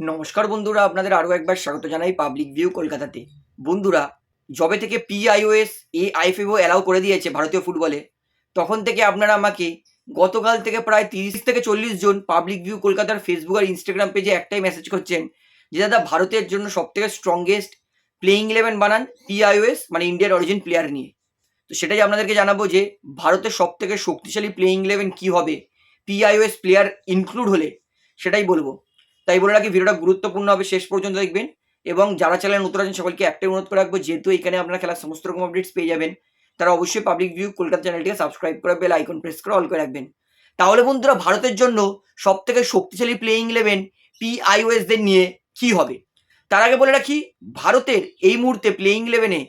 নমস্কার বন্ধুরা, আপনাদের আরও একবার স্বাগত জানাই পাবলিক ভিউ কলকাতাতে। বন্ধুরা, যবে থেকে পিআইওএস এ আইএফএফও অ্যালাউ করে দিয়েছে ভারতীয় ফুটবলে তখন থেকে আপনারা আমাকে গতকাল থেকে প্রায় তিরিশ থেকে চল্লিশ জন পাবলিক ভিউ কলকাতার ফেসবুক আর ইনস্টাগ্রাম পেজে একটাই মেসেজ করছেন যে, দাদা, ভারতের জন্য সব সবথেকে স্ট্রংগেস্ট প্লেয়িং ইলেভেন বানান পিআইওএস মানে ইন্ডিয়ার অরিজিন প্লেয়ার নিয়ে। তো সেটাই আপনাদেরকে জানাব যে, ভারতের সবথেকে শক্তিশালী প্লেয়িং ইলেভেন কী হবে পিআইওএস প্লেয়ার ইনক্লুড হলে, সেটাই বলব। তাই বলে রাখি, ভিডিওটা গুরুত্বপূর্ণ হবে শেষ পর্যন্ত দেখবেন। এবং যারা চ্যানেল নতুন আছেন, সকলকে একটাই অনুরোধ করে রাখব, যেহেতু এখানে আপনারা খেলার সমস্ত রকম আপডেটস পেয়ে যাবেন, তারা অবশ্যই পাবলিক ভিউ কলকাতা চ্যানেলটিকে সাবস্ক্রাইব করে বেল আইকন প্রেস করে অল করে রাখবেন। তাহলে বন্ধুরা, ভারতের জন্য সব থেকে শক্তিশালী প্লেয়িং ইলেভেন পিআইওএসদের নিয়ে কি হবে? তার আগে বলে রাখি, ভারতের এই মুহূর্তে প্লেয়িং ইলেভেনে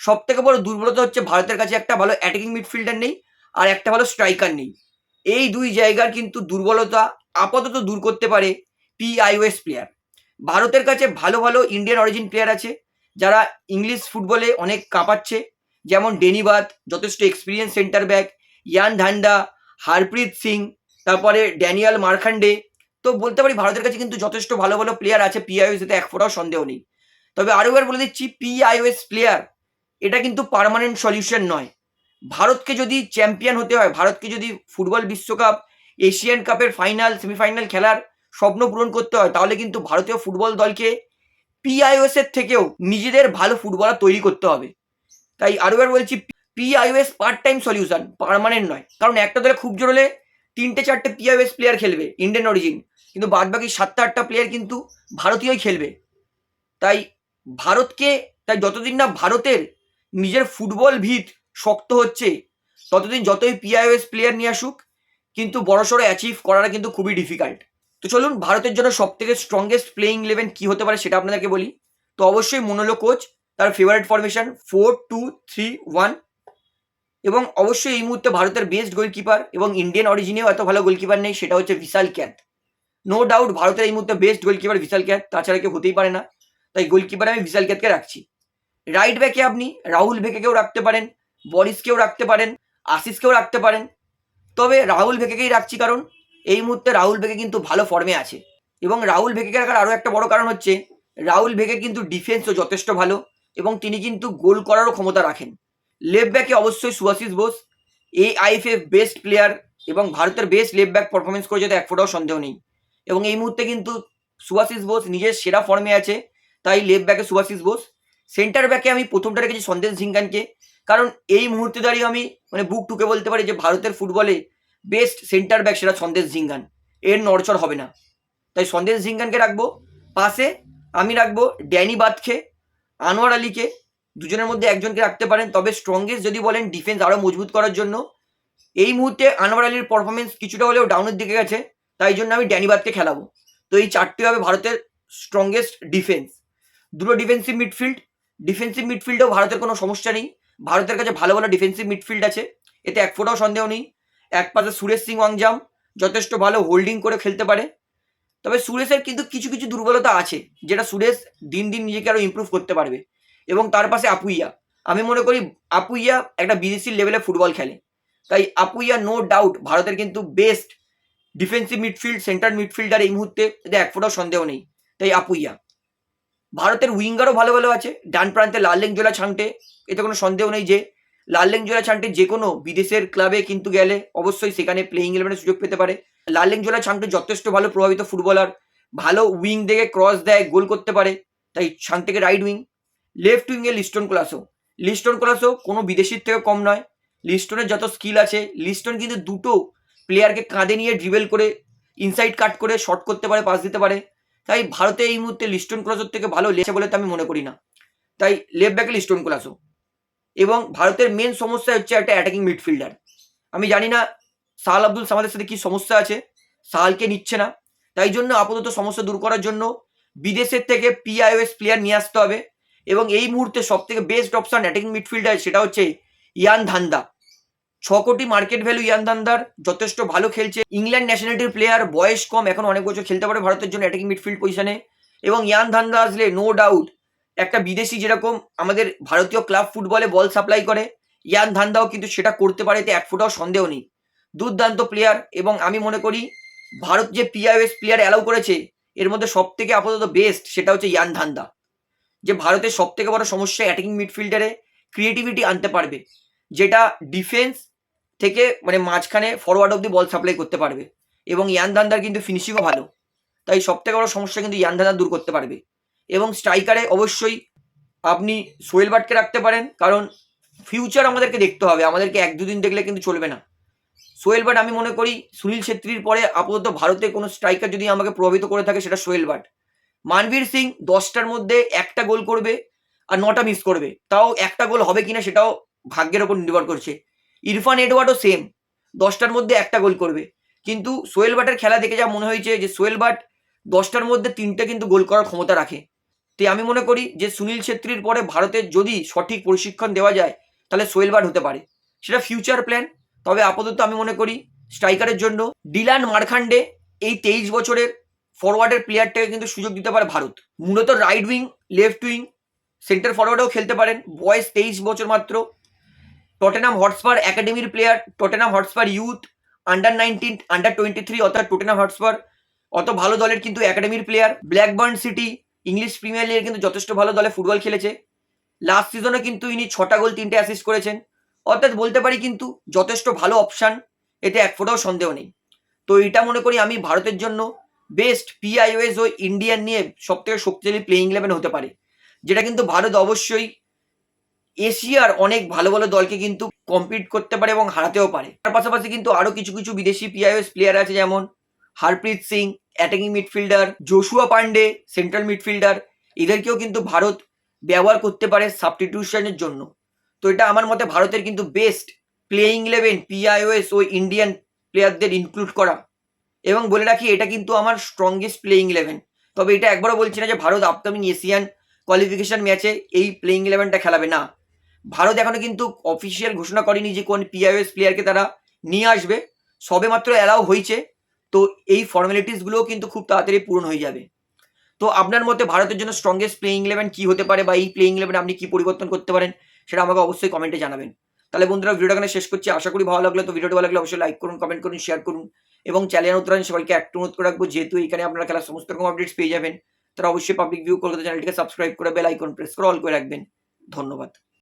সব থেকে বড় দুর্বলতা হচ্ছে ভারতের কাছে একটা ভালো অ্যাটাকিং মিডফিল্ডার নেই আর একটা ভালো স্ট্রাইকার নেই। এই দুই জায়গার কিন্তু দুর্বলতা আপাতত দূর করতে পারে পিআইওএস প্লেয়ার ভারতের কাছে ভালো ভালো ইন্ডিয়ান অরিজিন প্লেয়ার আছে, যারা ইংলিশ ফুটবলে অনেক কাঁপাচ্ছে, যেমন ডেনিবাদ যথেষ্ট experience centre back Yan Dhanda Harpreet Singh, তারপরে ড্যানিয়াল মার্খান্ডে। তো বলতে পারি ভারতের কাছে কিন্তু যথেষ্ট ভালো ভালো প্লেয়ার আছে পিআইওএস এতে, এক ফোটাও সন্দেহ নেই। তবে আরও একবার বলে দিচ্ছি পিআইওএস প্লেয়ার এটা কিন্তু পার্মানেন্ট সলিউশন নয়। ভারতকে যদি চ্যাম্পিয়ন হতে হয়, ভারতকে যদি ফুটবল বিশ্বকাপ এশিয়ান কাপের ফাইনাল সেমিফাইনাল খেলার স্বপ্ন পূরণ করতে হয়, তাহলে কিন্তু ভারতীয় ফুটবল দলকে পিআইওএস এর থেকেও নিজেদের ভালো ফুটবলার তৈরি করতে হবে। তাই আরও একবার বলছি PIOs part time solution permanent নয়। কারণ একটা দলে খুব জোর হলে তিনটে চারটে পিআইওএস প্লেয়ার খেলবে ইন্ডিয়ান অরিজিন কিন্তু বাদ বাকি সাতটা আটটা প্লেয়ার কিন্তু ভারতীয়ই খেলবে। তাই ভারতকে, তাই যতদিন না ভারতের নিজের ফুটবল ভিত শক্ত হচ্ছে, ততদিন যতই পিআইওএস প্লেয়ার নিয়ে আসুক, কিন্তু বড়সড় অ্যাচিভ করাটা কিন্তু খুবই ডিফিকাল্ট তো চলুন ভারতের জন্য সব থেকে স্ট্রংগেস্ট প্লেয়িং ইলেভেন কী হতে পারে সেটা আপনাদেরকে বলি। তো অবশ্যই মনোলো কোচ তার favourite formation four two three one এবং অবশ্যই এই মুহূর্তে ভারতের বেস্ট গোলকিপার এবং ইন্ডিয়ান অরিজিনেও এত ভালো গোলকিপার নেই, সেটা হচ্ছে বিশাল ক্যাথ নো ডাউট ভারতের এই মুহূর্তে বেস্ট গোলকিপার বিশাল ক্যাথ তাছাড়া কেউ হতেই পারে না। তাই গোলকিপার আমি বিশাল ক্যাথকে রাখছি। রাইট ব্যাকে আপনি রাহুল ভেকেকেও রাখতে পারেন বরিসকেও রাখতে পারেন আশিসকেও রাখতে পারেন। তবে রাহুল ভেকেকেই রাখছি কারণ এই মুহূর্তে রাহুল ভেকে কিন্তু ভালো ফর্মে আছে। এবং রাহুল ভেকেকে রাখার আরও একটা বড় কারণ হচ্ছে, রাহুল ভেকে কিন্তু ডিফেন্সও যথেষ্ট ভালো এবং তিনি কিন্তু গোল করারও ক্ষমতা রাখেন। লেফট ব্যাকে অবশ্যই Subhasish Bose AIFF best player এবং ভারতের বেস্ট লেফট ব্যাক পারফরমেন্স করে যেতে এক ফোটাও সন্দেহ নেই। এবং এই মুহূর্তে কিন্তু সুভাশিস বোস নিজের সেরা ফর্মে আছে, তাই লেফট ব্যাকে সুভাশিস বোস। সেন্টার ব্যাকে আমি প্রথমটা রেখেছি সন্দেশ ঝিঙ্গানকে, কারণ এই মুহূর্তে দাঁড়িয়ে আমি মানে বুক টুকে বলতে পারি যে ভারতের ফুটবলে বেস্ট সেন্টার ব্যাক সেটা সন্দেশ ঝিঙ্গান। এর নড়চড় হবে না। তাই সন্দেশ ঝিঙ্গানকে রাখব। পাশে আমি রাখব ড্যানি বাদকে আনোয়ার আলীকে। দুজনের মধ্যে একজনকে রাখতে পারেন। তবে স্ট্রংগেস্ট যদি বলেন ডিফেন্স আরও মজবুত করার জন্য। এই মুহূর্তে আনোয়ার আলীর পারফরমেন্স কিছুটা হলেও ডাউনের দিকে গেছে। তাই জন্য আমি ড্যানি বাদকে খেলাবো। তো এই চারটি হবে ভারতের স্ট্রংগেস্ট ডিফেন্স দুটো ডিফেন্সিভ মিডফিল্ড ডিফেন্সিভ মিডফিল্ডেও ভারতের কোনো সমস্যা নেই। ভারতের কাছে ভালো ভালো ডিফেন্সিভ মিডফিল্ড আছে। এতে এক ফোটাও সন্দেহ নেই। এক পাশে সুরেশ সিং ওয়াংজাম যথেষ্ট ভালো হোল্ডিং করে খেলতে পারে। তবে সুরেশের কিন্তু কিছু কিছু দুর্বলতা আছে, যেটা সুরেশ দিন দিন নিজেকে আরও ইমপ্রুভ করতে পারবে। এবং তার পাশে আপুইয়া। আমি মনে করি আপুইয়া একটা বিদেশি লেভেলে ফুটবল খেলে। তাই আপুইয়া নো ডাউট ভারতের কিন্তু best defensive midfield centre midfielder এই মুহূর্তে এতে এক ফোটাও সন্দেহ নেই। তাই আপুইয়া। ভারতের উইঙ্গারও ভালো ভালো আছে। ডান প্রান্তে লাললেং জোলা ছাংটে এতে কোনো সন্দেহ নেই যে লাললেং জোলা ছাংটে যে কোনো বিদেশের ক্লাবে কিন্তু গেলে অবশ্যই সেখানে প্লেইং ইলেভেনের সুযোগ পেতে পারে। লাললেং জোলা ছাংটে যথেষ্ট ভালো প্রভাবিত ফুটবলার। ভালো উইং দেখে ক্রস দেয়, গোল করতে পারে। তাই ছাংটেকে রাইট উইং লেফট উইংয়ে লিস্টন ক্লাসও লিস্টন ক্লাসও কোনো বিদেশির থেকে কম নয়। লিস্টনের যত স্কিল আছে, লিস্টন কিন্তু দুটো প্লেয়ারকে কাঁধে নিয়ে ড্রিবেল করে ইনসাইড কাট করে শট করতে পারে পাস দিতে পারে। তাই ভারতে এই মুহূর্তে লিস্টন ক্লাসের থেকে ভালো লেছে বলে তো আমি মনে করি না। তাই লেফট ব্যাকে লিস্টন ক্লাসও এবং ভারতের মেন সমস্যা হচ্ছে একটা অ্যাটাকিং মিডফিল্ডার আমি জানি না সাহাল আব্দুল সামাদের সাথে কি সমস্যা আছে সাহালকে নিচ্ছে না। তাই জন্য আপাতত সমস্যা দূর করার জন্য বিদেশের থেকে পিআইওএস প্লেয়ার নিয়ে আসতে হবে এবং এই মুহূর্তে সব থেকে বেস্ট অপশন অ্যাটাকিং মিডফিল্ডার সেটা হচ্ছে ইয়ান ধান্দা। ছ কোটি মার্কেট ভ্যালু ইয়ান ধান্দার, যথেষ্ট ভালো খেলছে। ইংল্যান্ড ন্যাশনালিটির প্লেয়ার বয়স কম, এখন অনেক বছর খেলতে পারে ভারতের জন্য অ্যাটাকিং মিডফিল্ড পজিশনে এবং ইয়ান ধান্দা আসলে নো ডাউট একটা বিদেশি যেরকম আমাদের ভারতীয় ক্লাব ফুটবলে বল সাপ্লাই করে, ইয়ান ধান্দাও কিন্তু সেটা করতে পারে, এতে এক ফুটাও সন্দেহ নেই। দুর্দান্ত প্লেয়ার এবং আমি মনে করি ভারত যে পিআইএস প্লেয়ার অ্যালাউ করেছে, এর মধ্যে সব থেকে আপাতত বেস্ট সেটা হচ্ছে ইয়ান ধান্দা। যে ভারতের সব থেকে বড় সমস্যা অ্যাটাকিং মিডফিল্ডারে ক্রিয়েটিভিটি আনতে পারবে, যেটা ডিফেন্স থেকে মানে মাঝখানে ফরওয়ার্ড অব্দি বল সাপ্লাই করতে পারবে। এবং ইয়ান ধান্দার কিন্তু ফিনিশিংও ভালো। তাই সব থেকে বড় সমস্যা কিন্তু ইয়ান ধান্দা দূর করতে পারবে। এবং স্ট্রাইকারে অবশ্যই আপনি সোহেল বাটকে রাখতে পারেন, কারণ ফিউচার আমাদেরকে দেখতে হবে, আমাদেরকে এক দুদিন দেখলে কিন্তু চলবে না। সোহেল বাট আমি মনে করি সুনীল ছেত্রীর পরে আপাতত ভারতের কোনো স্ট্রাইকার যদি আমাকে প্রভাবিত করে থাকে সেটা সোহেল বাট মানবীর সিং দশটার মধ্যে একটা গোল করবে আর নটা মিস করবে। তাও একটা গোল হবে কিনা সেটাও ভাগ্যের ওপর নির্ভর করছে। ইরফান এডওয়ার্ডও সেম দশটার মধ্যে একটা গোল করবে। কিন্তু সোহেল বাটের খেলা দেখে যা মনে হয়েছে যে সোহেল বাট দশটার মধ্যে তিনটে কিন্তু গোল করার ক্ষমতা রাখে। তো আমি মনে করি যে সুনীল ছেত্রীর পরে ভারতের যদি সঠিক প্রশিক্ষণ দেওয়া যায়, তাহলে সোহেল বাট হতে পারে। সেটা ফিউচার প্ল্যান তবে আপাতত আমি মনে করি স্ট্রাইকারের জন্য ডিলান মারখান্ডে এই তেইশ বছরের ফরওয়ার্ডের প্লেয়ারটাকে কিন্তু সুযোগ দিতে পারে ভারত। মূলত right wing left wing centre ফরওয়ার্ডেও খেলতে পারেন। বয়স তেইশ বছর মাত্র। টটেনাম হটস্পার একাডেমির player Tottenham Hotspur youth under nineteen under twenty three অর্থাৎ টটেনাম হটস্পার অত ভালো দলের কিন্তু একাডেমির player Blackburn city English Premier লিগে কিন্তু যথেষ্ট ভালো দলে ফুটবল খেলেছে। লাস্ট সিজনে কিন্তু ইনি ছটা গোল, তিনটে অ্যাসিস্ট করেছেন। অর্থাৎ বলতে পারি কিন্তু যথেষ্ট ভালো অপশান এতে এক ফোটাও সন্দেহ নেই। তো এটা মনে করি আমি ভারতের জন্য বেস্ট পিআইওএস ও ইন্ডিয়ান নিয়ে সব থেকে শক্তিশালী প্লেইং ইলেভেন হতে পারে। যেটা কিন্তু ভারত অবশ্যই এশিয়ার অনেক ভালো ভালো দলকে কিন্তু কম্পিট করতে পারে এবং হারাতেও পারে। তার পাশাপাশি কিন্তু আরও কিছু কিছু বিদেশি পিআইএস প্লেয়ার আছে যেমন Harpreet Singh attacking midfielder Joshua Pandey central midfielder এদেরকেও কিন্তু ভারত ব্যবহার করতে পারে সাবস্টিটিউশনের জন্য। তো এটা আমার মতে ভারতের কিন্তু বেস্ট প্লেয়িং ইলেভেন পিআইওএস ও ইন্ডিয়ান প্লেয়ারদের ইনক্লুড করা। এবং বলে রাখি, এটা কিন্তু আমার স্ট্রংগেস্ট প্লেয়িং ইলেভেন তবে এটা একবারও বলছি না যে ভারত আপকামিং এশিয়ান কোয়ালিফিকেশন ম্যাচে এই প্লেয়িং ইলেভেনটা খেলাবে না। ভারত এখনও কিন্তু অফিসিয়াল ঘোষণা করেনি যে কোন পিআইওএস প্লেয়ারকে তারা নিয়ে আসবে। সবে মাত্র অ্যালাউ হয়েছে। তো এই ফর্মালিটিসগুলোও কিন্তু খুব তাড়াতাড়ি পূরণ হয়ে যাবে। তো আপনার মতে ভারতের জন্য স্ট্রংগেস্ট প্লেয়িং ইলেভেন কি হতে পারে বা এই প্লেয়িং ইলেভেন আপনি কি পরিবর্তন করতে পারেন সেটা আমাকে অবশ্যই কমেন্টে জানাবেন। তাহলে বন্ধুরা ভিডিওটা এখানে শেষ করছি। আশা করি ভালো লাগল। তো ভিডিওটা ভালো লাগলে অবশ্যই লাইক করুন কমেন্ট করুন শেয়ার করুন এবং চ্যানেল উত্তরায়ণ সবাইকে একটু অনুরোধ করে রাখব, যেহেতু এখানে আপনারা খেলার সমস্ত রকম আপডেটস পেয়ে যাবেন তারা অবশ্যই পাবলিক ভিউ কলকাতা চ্যানেলটিকে সাবস্ক্রাইব করে বেল আইকন প্রেস করে অল করে রাখবেন। ধন্যবাদ।